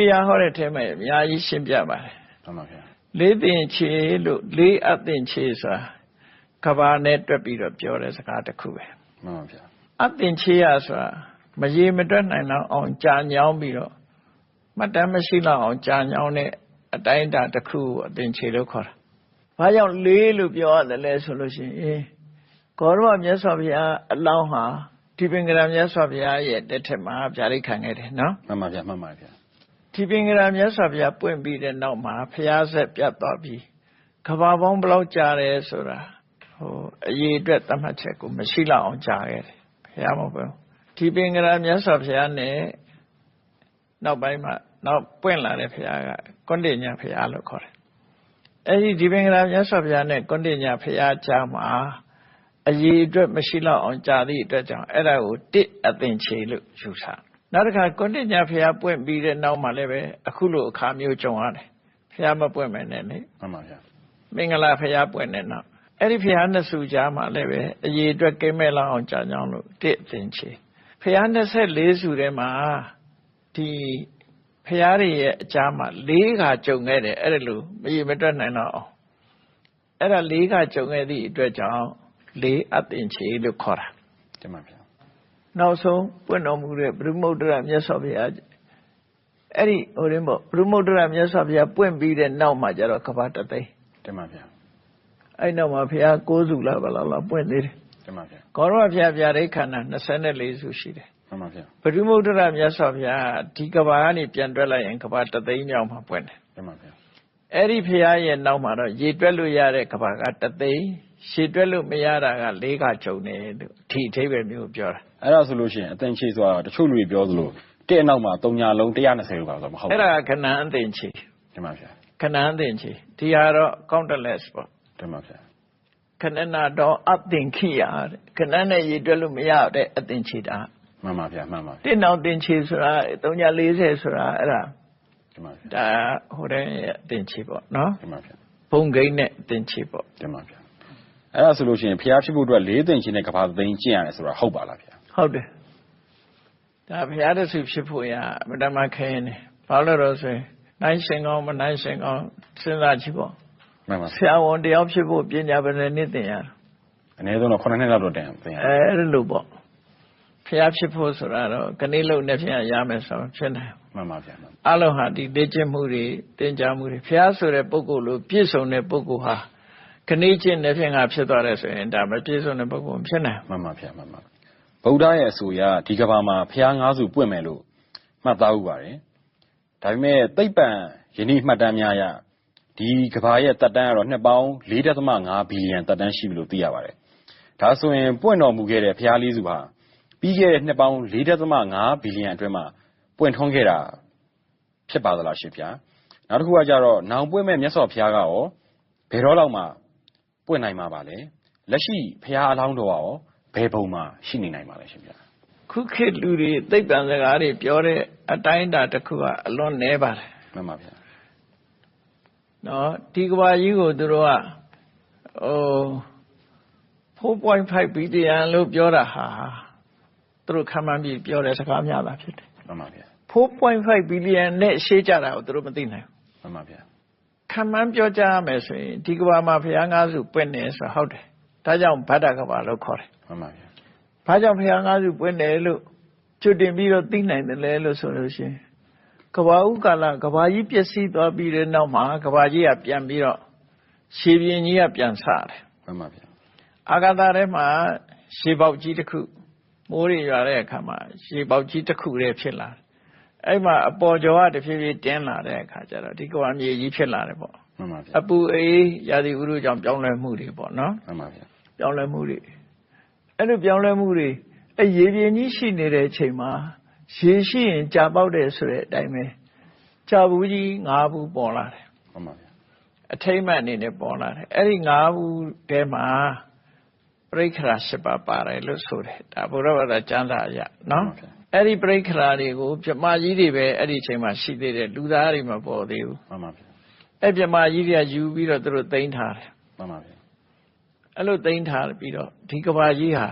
တရားဟောတဲ့ထဲမှာအများကြီးရှင်းပြပါတယ်မှန်ပါဗျာလေးသင်ချေလို့လေးအသင်ချေဆိုတာကဘာနဲ့တွက်ပြီးတော့ပြောတဲ့စကားတစ်ခုပဲမှန်ပါဗျာအသင်ချေရဆိုတာမရေမတွက်နိုင်တော့အောင်ကြာညောင်းပြီးတော့မှတ်တမ်းမရှိတော့အောင်ကြာညောင်းတဲ့အတိုင်းအတာတစ်ခုကိုအသင်ချေလို့ခေါ်တာ။ဘာကြောင့်လေးလို့ပြောရတယ်လဲဆိုလို့ရှိရင်ဂေါရမမြတ်စွာဘုရားအလောင်းဟာဒီပင်ကရာမြတ်စွာဘုရားရဲ့တက်ထက်မှာဗျာဒိတ်ခံခဲ့တယ်နော်မှန်ပါဗျာမှန်ပါဗျာ။ ဒီပင်ကရာမြတ်စွာဘုရားပွင့်ပြီးတဲ့နောက်မှာဘုရားဆက်ပြတ်သွားပြီးကဘာပေါင်းဘယ်လောက်ကြာတယ်ဆိုတာဟိုအရေးအတွက်သတ်မှတ်ချက်ကိုမရှိလောက်အောင်ကြာခဲ့တယ်ဘုရားမဟုတ်ဘူး။ဒီပင်ကရာမြတ်စွာဘုရားနဲ့နောက်ပိုင်းမှာနောက်ပွင့်လာတဲ့ဘုရားကကွန်တိညာဘုရားလို့ခေါ်တယ်။အဲဒီဒီပင်ကရာမြတ်စွာဘုရားနဲ့ကွန်တိညာဘုရားကြားမှာအရေးအတွက်မရှိလောက်အောင်ကြာသည့်အတွက်ကြောင့်အဲ့ဒါကိုတစ်အသင်ချေလို့ယူဆတယ်။ နောက်တစ်ခါကွန်တိညာဘုရားပွင့်ပြီးတဲ့နောက်မှာလည်းပဲအခုလိုအခါမျိုးကြုံရတယ်။ဘုရားမပွင့်မယ်နဲ့လေမှန်ပါဗျာမင်္ဂလာဘုရားပွင့်တဲ့နောက်အဲ့ဒီဘုရားနှစ်ဆူကြားမှာလည်းပဲအရေးအတွက်ကဲမဲ့လောက်အောင်ကြာကြောင်းလို့တစ်အသင်ချေဘုရား24ဆူထဲမှာဒီဘုရားတွေရဲ့အကြားမှာ၄ခါကြုံခဲ့တယ်အဲ့ဒါလို့မရေမတွက်နိုင်တော့အောင်အဲ့ဒါ၄ခါကြုံခဲ့သည့်အတွက်ကြောင့်၄အသင်ချေလို့ခေါ်တာတင်ပါဗျာ နောက်ဆုံးပွင့်တော်မူတဲ့ဘုရုမုဒ္ဒရာမြတ်စွာဘုရားအဲ့ဒီဟိုရင်းပေါ့ဘုရုမုဒ္ဒရာမြတ်စွာဘုရားပွင့်ပြီးတဲ့နောက်မှာကျတော့ကဘာတသိန်းတင်ပါဗျာအဲ့နောက်မှာဘုရားကိုးစုလားဘယ်လောက်လားပွင့်သေးတယ်တင်ပါဗျာကောရမဘုရားဗျာဒိတ်ခန္ဓာ24စုရှိတယ်မှန်ပါဗျာပရိမုဒ္ဒရာမြတ်စွာဘုရားဒီကဘာကနေပြန်တွက်လိုက်ရင်ကဘာတသိန်းမြောက်မှာပွင့်တယ်တင်ပါဗျာအဲ့ဒီဘုရားရဲ့နောက်မှာတော့ရေတွက်လို့ရတဲ့ကဘာကတသိန်း ရှည်တွက်လို့မရတာက၄ခါကျုံတယ်လို့အထီအထိပ္ပယ်မျိုးပြောတာအဲ့ဒါဆိုလို့ရှိရင်အတန်ချေဆိုတာတချို့လူတွေပြောသလိုတဲ့အနောက်မှာ3ညာလုံး120လို့ပါဆိုတော့မဟုတ်အဲ့ဘူးဒါကခဏအသင်ချေတင်ပါဗျာခဏအသင်ချေဒီဟာတော့ countless ပေါ့တင်ပါဗျာခဏနာတော့အသင်ခိယတဲ့ခဏနဲ့ရေတွက်လို့မရတဲ့အသင်ချေတာမှန်ပါဗျာမှန်ပါဗျာတစ်နောက်သင်ချေဆိုတာ340ဆိုတာအဲ့ဒါတင်ပါဗျာဒါဟိုတဲ့ရဲ့အသင်ချေပေါ့နော်တင်ပါဗျာဘုံကိန်းနဲ့အသင်ချေပေါ့တင်ပါဗျာ အဲ့ဒါဆိုလို့ရှိရင်ဖျားဖြစ်ဖို့အတွက်၄သိန်းချင်းနဲ့ကဘာသိန်းကျင့်ရတယ်ဆိုတာဟုတ်ပါလားဗျာဟုတ်တယ်ဒါဘုရားတဆူဖြစ်ဖို့ရအမတမခဲရင်တယ်ဘာလို့လဲဆိုရင်နိုင်ရှင်ကောင်းမနိုင်ရှင်ကောင်းစဉ်းစားကြည့်ပေါ့မှန်ပါဆရာဝန်တယောက်ဖြစ်ဖို့ပညာပညာနှစ်သင်ရတာအနည်းဆုံးတော့9နှစ်လောက်တော့တင်သင်ရအဲအဲ့လိုပေါ့ဘုရားဖြစ်ဖို့ဆိုတာတော့ခဏလုံးနဲ့ဖြစ်ရမယ်ဆိုတော့ဖြစ်နိုင်မှန်ပါဗျာမှန်အလုံးဟာဒီလေ့ကျင့်မှုတွေတင်ကြားမှုတွေဘုရားဆိုတဲ့ပုဂ္ဂိုလ်လိုပြည့်စုံတဲ့ပုဂ္ဂိုလ်ဟာ ခဏချင်းနဲ့ဖြင့်ကဖြစ်သွားတယ်ဆိုရင်ဒါမပြည့်စုံတဲ့ပုဂ္ဂိုလ်မဖြစ်နိုင်မှန်ပါဗျာမှန်ပါဗုဒ္ဓရဲ့အဆိုအရဒီကဘာမှာဖျား၅စုပွင့်မယ်လို့မှတ်သားဥပါတယ်ဒါပေမဲ့သိပ္ပံယနေ့မှတ်တမ်းများအရဒီကဘာရဲ့တက်တန်းကတော့နှစ်ပေါင်း4.5ဘီလီယံတက်တန်းရှိပြီလို့သိရပါတယ်ဒါဆိုရင်ပွင့်တော်မူခဲ့တဲ့ဖျားလေးစုဟာပြီးခဲ့တဲ့နှစ်ပေါင်း4.5ဘီလီယံအတွင်းမှာပွင့်ထွန်းခဲ့တာဖြစ်ပါသလားရှင်ဗျာနောက်တစ်ခုကကြတော့နောင်ပွင့်မဲ့မြတ်စွာဘုရားကရောဘယ်တော့လောက်မှ ပွင့်နိုင်မှာပါလဲ လက်ရှိ ဘုရားအလောင်းတော်ကရောဘယ်ပုံမှာ ရှိနေနိုင်ပါလဲရှင်ဗျာခုခေတ်လူတွေ သိပ္ပံစကားတွေ ပြောတဲ့အတိုင်းအတာတစ်ခုက အလွန်နည်းပါတယ်မှန်ပါဗျာနော်ဒီကဘာကြီးကို သူတို့ကဟို4.5 ဘီလီယံလို့ ပြောတာဟာ သူတို့ခံမှန်းပြီး ပြောတဲ့စကားများတာဖြစ်တယ်မှန်ပါဗျာ4.5 ဘီလီယံနဲ့ ရှေ့ကြတာကို သူတို့ မသိနိုင်ဘူးမှန်ပါဗျာ ခံမှန်းပြောကြရမယ်ဆိုရင်ဒီကဘာမှာဘုရားငါးစုပွင့်နေဆိုတာဟုတ်တယ်ဒါကြောင့်ဗဒ္ဒကဘာလို့ခေါ်တယ်မှန်ပါဗျာဘာကြောင့်ဘုရားငါးစုပွင့်တယ်လို့ချွတ်တင်ပြီးတော့သိနိုင်တယ်လဲလို့ဆိုလို့ရှိရင်ကဘာဥကာလကဘာကြီးပျက်စီးသွားပြီးတဲ့နောက်မှာကဘာကြီးကပြန်ပြီးတော့ရှေပြင်းကြီးကပြန်ဆတယ်မှန်ပါဗျာအာဂါသထဲမှာရှေပေါက်ကြီးတစ်ခုမိုးတွေရွာတဲ့အခါမှာရှေပေါက်ကြီးတစ်ခုတည်းဖြစ်လာတယ် အဲ့မှာအပေါ်ကျော်ကတဖြည်းဖြည်းတင်းလာတဲ့အခါကျတော့ဒီကဘာမြေကြီးဖြစ်လာတယ်ပေါ့မှန်ပါဗျာအပူအေးရာသီဥတုကြောင့်ပြောင်းလဲမှုတွေပေါ့နော်မှန်ပါဗျာပြောင်းလဲမှုတွေအဲ့လိုပြောင်းလဲမှုတွေအရေပြင်းကြီးရှိနေတဲ့အချိန်မှာရေရှိရင်ကြာပေါက်တယ်ဆိုတဲ့အတိုင်းပဲကြာဘူးကြီး၅ဘူးပေါ်လာတယ်မှန်ပါဗျာအထိမ့်မှန်အနေနဲ့ပေါ်လာတယ်အဲ့ဒီ၅ဘူးထဲမှာပြိခရာ၈ပါးပါတယ်လို့ဆိုတယ်ဒါဘုရားဘာသာကျမ်းစာအရနော် အဲ့ဒီပြိခရာတွေကိုပြမကြီးတွေပဲအဲ့ဒီအချိန်မှာရှိသေးတယ်လူသားတွေမပေါ်သေးဘူးမှန်ပါဗျာအဲ့ပြမကြီးတွေကယူပြီးတော့သူတို့သိမ်းထားတယ်မှန်ပါဗျာအဲ့လိုသိမ်းထားပြီးတော့ဒီကဘာကြီးဟာ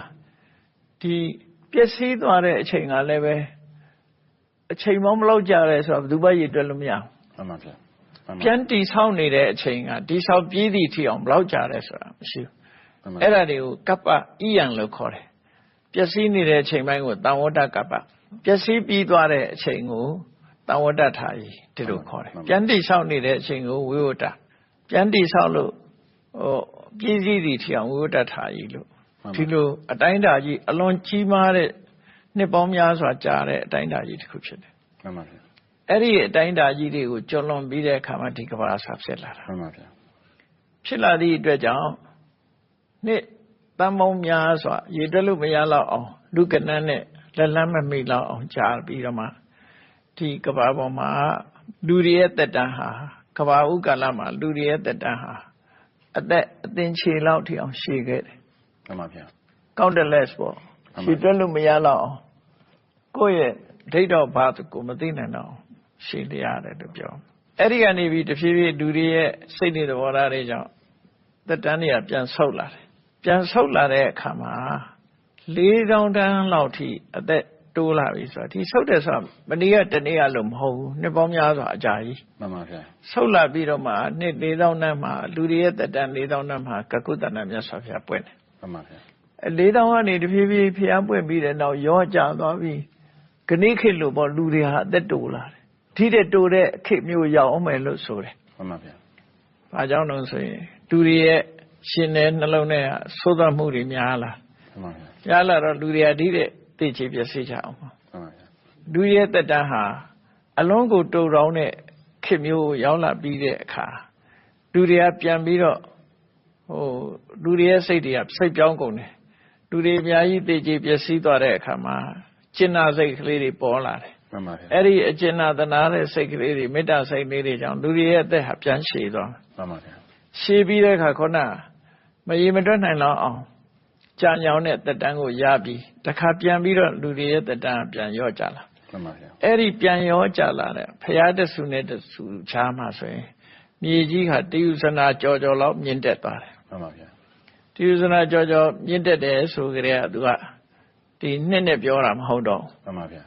ဒီပျက်စီးသွားတဲ့အချိန်ကလည်းပဲအချိန်မောင်းမလောက်ကြရဲဆိုတော့ဘယ်သူမှရည်တွက်လို့မရဘူးမှန်ပါဗျာမှန်ပါပြန်တိဆောက်နေတဲ့အချိန်ကတိဆောက်ပြည့်သည့်ထီအောင်ဘယ်လောက်ကြာလဲဆိုတာမရှိဘူးမှန်ပါအဲ့ဒါတွေကိုကပ္ပဣယံလို့ခေါ်တယ် ပျက်စီးနေတဲ့အချိန်ပိုင်းကိုတံဝတ္တကပ္ပပျက်စီးပြီးသွားတဲ့အချိန်ကိုတံဝတ္တထာယီဒီလိုခေါ်တယ်ပြန်တိဆောက်နေတဲ့အချိန်ကိုဝိဝတ္တပြန်တိဆောက်လို့ဟိုပြည့်စည်သည့်ထီအောင်ဝိဝတ္တထာယီလို့မှန်ပါဒီလိုအတိုင်းအတာကြီးအလွန်ကြီးမားတဲ့နှစ်ပေါင်းများစွာကြာတဲ့အတိုင်းအတာကြီးတစ်ခုဖြစ်တယ်မှန်ပါဗျာအဲ့ဒီအတိုင်းအတာကြီးတွေကိုကျော်လွန်ပြီးတဲ့အခါမှာဒီကမ္ဘာဆာဖြစ်လာတာမှန်ပါဗျာဖြစ်လာသည့်အတွက်ကြောင့်နှစ် တန်ပေါင်းများစွာရေတွက်လို့မရတော့အောင် လူကနန်းနဲ့လက်လန်းမမိတော့အောင်ကြာပြီးတော့မှဒီကမ္ဘာပေါ်မှာလူတွေရဲ့တက်တန်းဟာကမ္ဘာဥကာလမှာလူတွေရဲ့တက်တန်းဟာအသက်အသင်ခြေလောက်ထိအောင်ရှည်ခဲ့တယ်မှန်ပါဗျာ countless ပေါ့မှန်ပါရှည်တွက်လို့မရတော့အောင်ကိုယ့်ရဲ့ဒိဋ္ဌောဘာသကိုမသိနိုင်တော့အောင်ရှည်လျရတယ်လို့ပြောအဲ့ဒီကနေပြီးတဖြည်းဖြည်းလူတွေရဲ့စိတ်တွေသဘောထားတွေကြောင့်သက်တမ်းတွေကပြန်ဆုတ်လာတယ် ပြန်ဆုတ်လာတဲ့အခါမှာ၄တောင်တန်းလောက်ထိအသက်တိုးလာပြီဆိုတာဒီဆုတ်တယ်ဆိုတာမနေ့ကတနေ့ကလို့မဟုတ်ဘူးနှစ်ပေါင်းများစွာအကြာကြီးမှန်ပါဗျာဆုတ်လာပြီးတော့မှနှစ်၄တောင်တန်းမှာလူတွေရဲ့သက်တမ်း၄တောင်တန်းမှာကကုတ္တနာမြတ်စွာဘုရားပွင့်တယ်မှန်ပါဗျာအဲလေးတောင်ကနေတဖြည်းဖြည်းဖျားပွင့်ပြီးတဲ့နောက်ရောကြသွားပြီးခဏိခေတ်လို့ပေါ့လူတွေဟာအသက်တိုလာတယ်ထိတဲ့တိုတဲ့ခေတ်မျိုးရောက်အောင်မယ်လို့ဆိုတယ်မှန်ပါဗျာ။ဘာကြောင့်လို့ဆိုရင်လူတွေရဲ့ ရှင်တဲ့နှလုံးထဲကသိုးသွက်မှုတွေများလာမှန်ပါဗျာများလာတော့လူတွေဟာဒီတဲ့သိချေပြည့်စည်ကြအောင်ပါမှန်ပါဗျာလူရဲ့တက်တန်းဟာအလုံးကိုတူတောင်းတဲ့ခေတ်မျိုးကိုရောက်လာပြီးတဲ့အခါလူတွေကပြန်ပြီးတော့ဟိုလူတွေရဲ့စိတ်တွေကစိတ်ပြောင်းကုန်တယ်လူတွေအများကြီးသိချေပျက်စီးသွားတဲ့အခါမှာကျင်နာစိတ်ကလေးတွေပေါ်လာတယ်မှန်ပါဗျာအဲ့ဒီအကျင်နာသနာတဲ့စိတ်ကလေးတွေမေတ္တာစိတ်လေးတွေကြောင့်လူတွေရဲ့အသက်ဟာပြန်ရှည်သွားတယ်မှန်ပါဗျာ ရှည်ပြီးတဲ့အခါခုနမရေမတွက်နိုင်တော့အောင်ကြာညောင်းတဲ့တက်တန်းကိုရပြီးတခါပြန်ပြီးတော့လူတွေရဲ့တက်တန်းကပြန်ရော့ကြလာမှန်ပါဗျာအဲ့ဒီပြန်ရောကြလာတဲ့ဖရာတဆူနဲ့တဆူချားမှဆိုရင်မြေကြီးဟာတယုဇနာကြော်ကြော်လောက်မြင့်တက်သွားတယ်မှန်ပါဗျာတယုဇနာကြော်ကြော်မြင့်တက်တယ်ဆိုကြတဲ့ကသူကဒီနှစ်နဲ့ပြောတာမဟုတ်တော့မှန်ပါဗျာ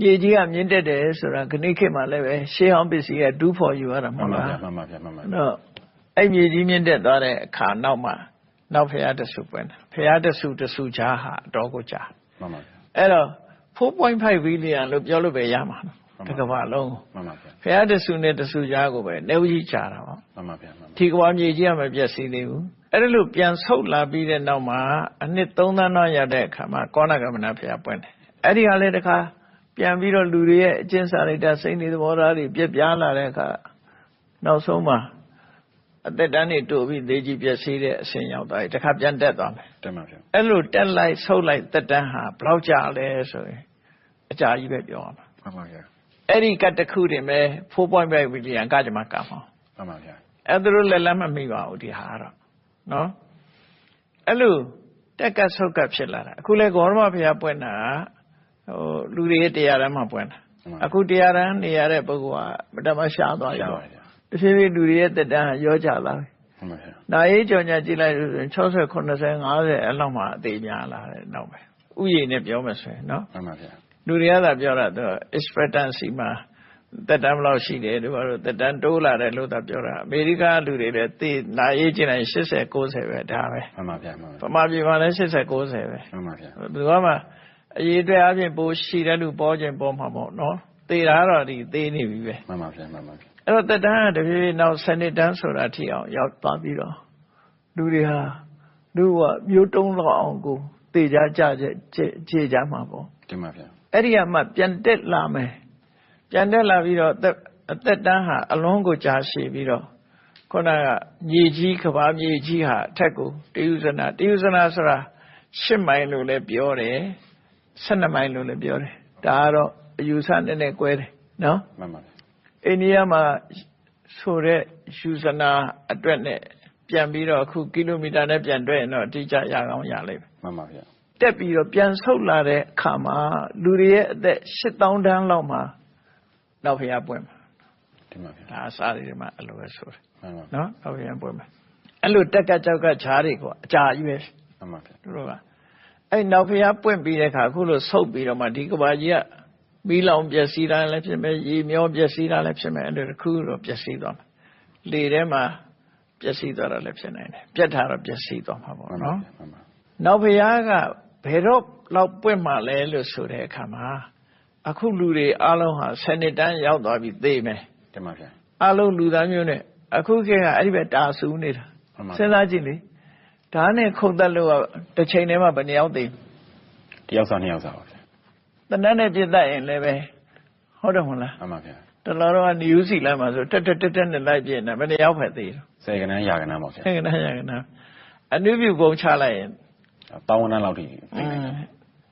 မြေကြီးကမြင့်တက်တယ်ဆိုတာခဏိခေတ်မှာလည်းပဲရှေးဟောင်းပစ္စည်းကဒူးဖို့ယူရတာမမှန်ဟုတ်ပါလားဗျာမှန်ပါဗျာမှန်ပါဗျာတော့ အဲ့မြေကြီးမြင့်တက်သွားတဲ့အခါနောက်မှာနောက်ဖရာတဆူပွင့်တယ်ဖရာတဆူတဆူချားဟာအတော်ကိုကြာမှန်ပါဗျာအဲ့တော့4.5ဘီလီယံလို့ပြောလို့ပဲရမှာမှန်ပါတကမ္ဘာလုံးကိုမှန်ပါဗျာဖရာတဆူနဲ့တဆူကြားကိုပဲနေဦးကြီးချတာပေါ့မှန်ပါဗျာမှန်ပါဒီကဘာမြေကြီးကမပြည့်စည်သေးဘူးအဲ့ဒါလို့ပြန်ဆုတ်လာပြီးတဲ့နောက်မှာအနှစ်3သန်းတော့ရတဲ့အခါမှာကောဏကမဏဖရာပွင့်တယ်အဲ့ဒီဟာလည်းတခါပြန်ပြီးတော့လူတွေရဲ့အကျင့်စာရိတ္တစိတ်နေသဘောထားတွေပြက်ပြားလာတဲ့အခါနောက်ဆုံးမှာ အသက်တန်းတွေတိုးပြီးသေးကြီးပြည့်စည်တဲ့အဆင့်ရောက်သွားပြီတခါပြန်တက်သွားမယ်တင်ပါဗျာအဲ့လိုတက်လိုက်ဆုတ်လိုက်သက်တမ်းဟာဘယ်လောက်ကြာလဲဆိုရင်အကြာကြီးပဲပြောရမှာမှန်ပါဗျာအဲ့ဒီကတ်တစ်ခုတင်ပဲ4.5ဘီလီယံကကြမှာကမှာမှန်ပါဗျာအဲ့ဒါလို့လက်လက်မမိပါဘူးဒီဟာကတော့နော်အဲ့လိုတက်ကတ်ဆုတ်ကတ်ဖြစ်လာတာအခုလဲဂေါရမဘုရားပွင့်တာဟိုလူတွေရဲ့တရားတမ်းမှာပွင့်တာအခုတရားတမ်းနေရတဲ့ပုဂ္ဂိုလ်ကမတမရှားသွားရှားရောပါဗျာ တဖြည်းဖြည်းလူတွေရဲ့တက်တန်းဟာရောကြလာပြီမှန်ပါဗျာနာရေးကြော်ညာကြည့်လိုက်လို့ဆိုရင်60 90 50အဲ့လောက်မှအသေးများလာတယ်နောက်ပဲဥယျာဉ်နဲ့ပြောမှဆိုရင်နော်မှန်ပါဗျာလူတွေကသာပြောတာသူ expectancy မှာတက်တန်းဘယ်လောက်ရှိတယ်တို့ဘာလို့တက်တန်းတိုးလာတယ်လို့သာပြောတာအမေရိကလူတွေလည်းသိနာရေးကျင်တိုင်း80 90ပဲဒါပဲမှန်ပါဗျာမှန်ဗပါမာပြည်မှာလည်း80 90ပဲမှန်ပါဗျာဘယ်သူမှအရေးအတွက်အပြင်ပိုရှိတဲ့လူပေါ်ခြင်းပေါ်မှာပေါ့နော်သေတာကတော့ဒီသေနေပြီပဲမှန်ပါဗျာမှန်ပါဗျာ အဲ့တော့တက်တန်းကတဖြည်းဖြည်းနောက်စနစ်တန်းဆိုတာထိအောင်ရောက်သွားပြီးတော့လူတွေဟာလူကမျိုးတုံးတော့အောင်ကိုသေကြကြကြခြေကြမှာပေါ့တင်ပါဗျာအဲ့ဒီကမှပြန်တက်လာမယ်ပြန်တက်လာပြီးတော့အသက်အသက်တန်းဟာအလုံးကိုကြာရှည်ပြီးတော့ခုနကမြေကြီးကဘာမြေကြီးဟာအထက်ကိုတယုဇနာတယုဇနာဆိုတာ10မိုင်လို့လည်းပြောတယ်12မိုင်လို့လည်းပြောတယ်ဒါကတော့အယူဆနဲ့နဲ့꿰တယ်နော်မှန်ပါဗျာ အိန္ဒိယမှာဆိုတဲ့ယူဇနာအတွက်နဲ့ပြန်ပြီးတော့အခုကီလိုမီတာနဲ့ပြန်တွက်ရင်တော့အတိအကျရကောင်းရလိမ့်မယ်မှန်ပါဗျာတက်ပြီးတော့ပြန်ဆုတ်လာတဲ့အခါမှာလူတွေရဲ့အသက်8000တန်းလောက်မှာနောက်ဖျားပွင့်မှာတင်ပါဗျာဒါအစားတွေမှာအလိုပဲဆိုတယ်မှန်ပါနော်နောက်ဖျားပွင့်မှာအဲ့လိုတက်ကကြောက်ကခြားတွေကအကြာကြီးပဲမှန်ပါဗျာတို့ကအဲ့နောက်ဖျားပွင့်ပြီးတဲ့အခါအခုလိုဆုတ်ပြီးတော့မှဒီကဘာကြီးက မီးလောင်ပျက်စီးတာလည်းဖြစ်မယ်ရေမျောပျက်စီးတာလည်းဖြစ်မယ်အဲ့ဒါတစ်ခုတော့ပျက်စီးသွားမယ်လေထဲမှာပျက်စီးသွားတာလည်းဖြစ်နိုင်တယ်ပြက်ထားတော့ပျက်စီးသွားမှာပေါ့မှန်ပါနော်ဗျာမှန်ပါနောက်ဘုရားကဘယ်တော့လောက်ပွင့်မှလဲလို့ဆိုတဲ့အခါမှာအခုလူတွေအလုံးဟာ7နှစ်တန်းရောက်သွားပြီသိမယ်တင်ပါဗျာအလုံးလူသားမျိုးနဲ့အခုခေတ်ကအဲ့ဒီပဲတာဆူနေတာမှန်ပါစဉ်းစားကြည့်လေဒါနဲ့ခုတ်တက်လို့ကတစ်ချိန်တည်းမှာဘယ်နှယောက်သိတယောက်စားနှစ်ယောက်စားပါဗျာ တနတ်နဲ့ပြစ်တတ်ရင်လည်းပဲဟုတ်တယ်မဟုတ်လားမှန်ပါဗျာတလောတော့နယူးစီလိုက်မှာဆိုတက်တက်တက်တက်နဲ့လိုက်ပြည့်နေဘယ်နှယောက်ဖက်သေးတယ်ဆယ်ကနန်းရာကနန်းပါဗျာဟဲ့ကနားရကနားအနုပြုပုံချလိုက်ရင်တောင်းဝန်းတန်းလောက်ထိအင်း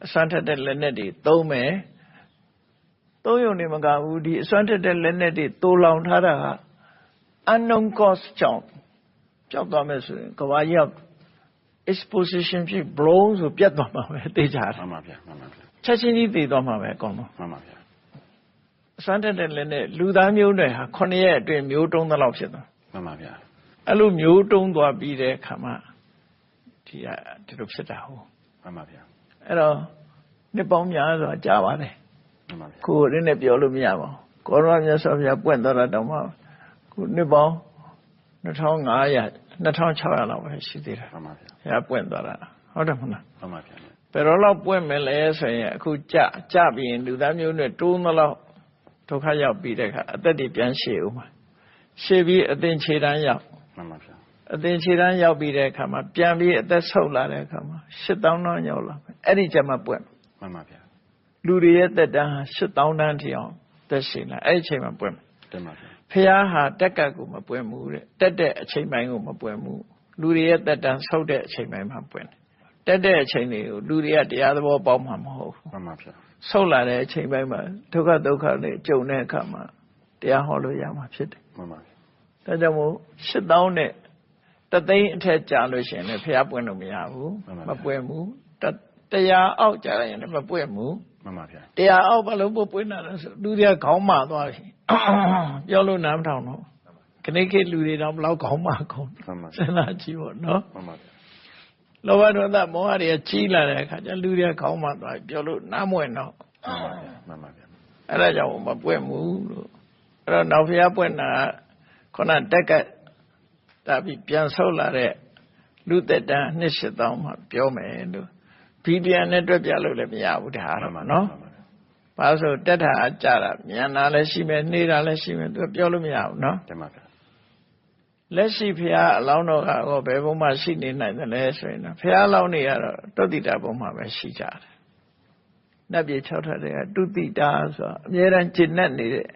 အစွမ်းထက်တဲ့လက်နဲ့တွေသုံးမယ်သုံးရုံနေမကဘူးဒီအစွမ်းထက်တဲ့လက်နဲ့တွေတိုးလောင်ထားတာက unknown cost ကြောင့်ကြောက်သွားမယ်ဆိုရင်ကဘာကြီးက exposition ဖြစ် blow ဆိုပြတ်သွားမှာပဲသိကြတယ်မှန်ပါဗျာမှန်ပါဗျာ ချက်ချင်းကြီးသိသွားမှာပဲအကုန်လုံးမှန်ပါဗျာအစွမ်းထက်တဲ့လက်နဲ့လူသားမျိုးတွေဟာ9ရက်အတွင်းမျိုးတုံးသလောက်ဖြစ်သွားမှန်ပါဗျာအဲ့လိုမျိုးတုံးသွားပြီးတဲ့အခါမှာဒီကဒီလိုဖြစ်တာဟုတ်မှန်ပါဗျာအဲ့တော့နှစ်ပေါင်းများစွာကြာပါတယ်မှန်ပါဗျာကိုယ်ရင်းနဲ့ပြောလို့မရပါဘူးကောရမမြတ်စွာဘုရားပွင့်သွားတာတောင်မှခုနှစ်ပေါင်း2500 2600လောက်ပဲရှိသေးတယ်မှန်ပါဗျာဘုရားပွင့်သွားတာဟုတ်တယ်မဟုတ်လားမှန်ပါဗျာ ဘယ်တော့လောက်ပွင့်မလဲဆိုရင်အခုကြကြပြီးရင်လူသားမျိုးနဲ့တိုးမလောက်ဒုက္ခရောက်ပြီးတဲ့အခါအသက်တွေပြန်ရှည်ဦးမှာရှည်ပြီးအသင်ခြေတန်းရောက်မှန်ပါဗျာအသင်ခြေတန်းရောက်ပြီးတဲ့အခါမှာပြန်ပြီးအသက်ဆုပ်လာတဲ့အခါမှာ8000တောင်းရောက်လာမယ်အဲ့ဒီကျမှပွင့်မှန်ပါဗျာလူတွေရဲ့သက်တမ်းဟာ8000တန်းထိအောင်သက်ရှင်လာအဲ့ဒီအချိန်မှာပွင့်မယ်တင်ပါဗျာဖះဟာတက်ကတ်ကိုမပွင့်ဘူးတဲ့တက်တဲ့အချိန်ပိုင်းကိုမပွင့်ဘူးလူတွေရဲ့သက်တမ်းဆုပ်တဲ့အချိန်ပိုင်းမှာပွင့်တယ် တက်တဲ့အချိန်တွေကိုလူတွေကတရားသဘောပေါက်မှာမဟုတ်ဘူးမှန်ပါဗျာဆုပ်လာတဲ့အချိန်ပိုင်းမှာဒုက္ခဒုက္ခတွေကြုံတဲ့အခါမှာတရားဟောလို့ရမှာဖြစ်တယ်မှန်ပါဗျာဒါကြောင့်မို့8000နဲ့တသိန်းအထက်ကြာလို့ရှိရင်လည်းဖះပွင့်လို့မရဘူးမပွင့်ဘူးတတရားအောက်ကြာလိုက်ရင်လည်းမပွင့်ဘူးမှန်ပါဗျာတရားအောက်ဘာလို့ပို့ပွင့်တာလဲဆိုလူတွေကခေါင်းမာသွားပြီပြောလို့နားမထောင်တော့ခဏခေတ်လူတွေတော့ဘလောက်ခေါင်းမာကုန်မှန်ပါဗျာစဉ်းစားကြည့်ပေါ့နော်မှန်ပါဗျာ လောဘဒေါသမောဟတွေကကြီးလာတဲ့အခါကျလူတွေကခေါင်းမှသွားပြောလို့နားမွဲ့တော့မှန်ပါဗျာအဲ့ဒါကြောင့်မပွက်ဘူးလို့အဲ့တော့နောက်ဖျားပွက်နာခုနတက်ကတာပြီးပြန်ဆုတ်လာတဲ့လူသက်တမ်းနှစ်ရှစ်တောင်းမှပြောမယ်လို့ဘီပြန်နဲ့တွက်ပြလို့လည်းမရဘူးဒါရမှာနော်ဘာလို့ဆိုတက်တာအကြတာမြန်တာလည်းရှိမယ်နေတာလည်းရှိမယ်သူပြောလို့မရဘူးနော်တမန်ပါ လက်ရှိဘုရားအလောင်းတော်ကတော့ဘယ်ဘုံမှာရှိနေနိုင်သလဲဆိုရင်ဘုရားအလောင်းတွေကတော့တုတ်တိတာဘုံမှာပဲရှိကြတယ်။နတ်ပြည်၆ထပ်တွေကတုတိတာဆိုအမြဲတမ်းကျင့်နဲ့နေတဲ့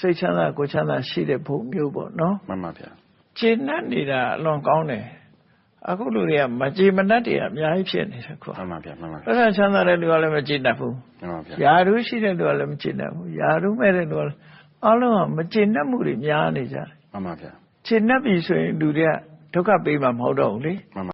စိတ်ချမ်းသာကိုယ်ချမ်းသာရှိတဲ့ဘုံမျိုးပေါ့နော်။မှန်ပါဗျာ။ကျင့်နဲ့နေတာအလွန်ကောင်းတယ်။အခုလူတွေကမကြည်မနှက်တွေအများကြီးဖြစ်နေတယ်ခွာ။မှန်ပါဗျာမှန်ပါ။ဆက်ချမ်းသာတဲ့လူကလည်းမကြည်တတ်ဘူး။မှန်ပါဗျာ။ယာရုရှိတဲ့လူကလည်းမကြည်တတ်ဘူး။ယာရုမဲ့တဲ့လူကလည်းအလုံးကမကြည်နှက်မှုတွေများနေကြတယ်။မှန်ပါဗျာ။ ကျင့်တတ်ပြီဆိုရင် လူတွေက ဒုက္ခပေးမှာ မဟုတ်တော့ဘူးလေ မှန်ပါ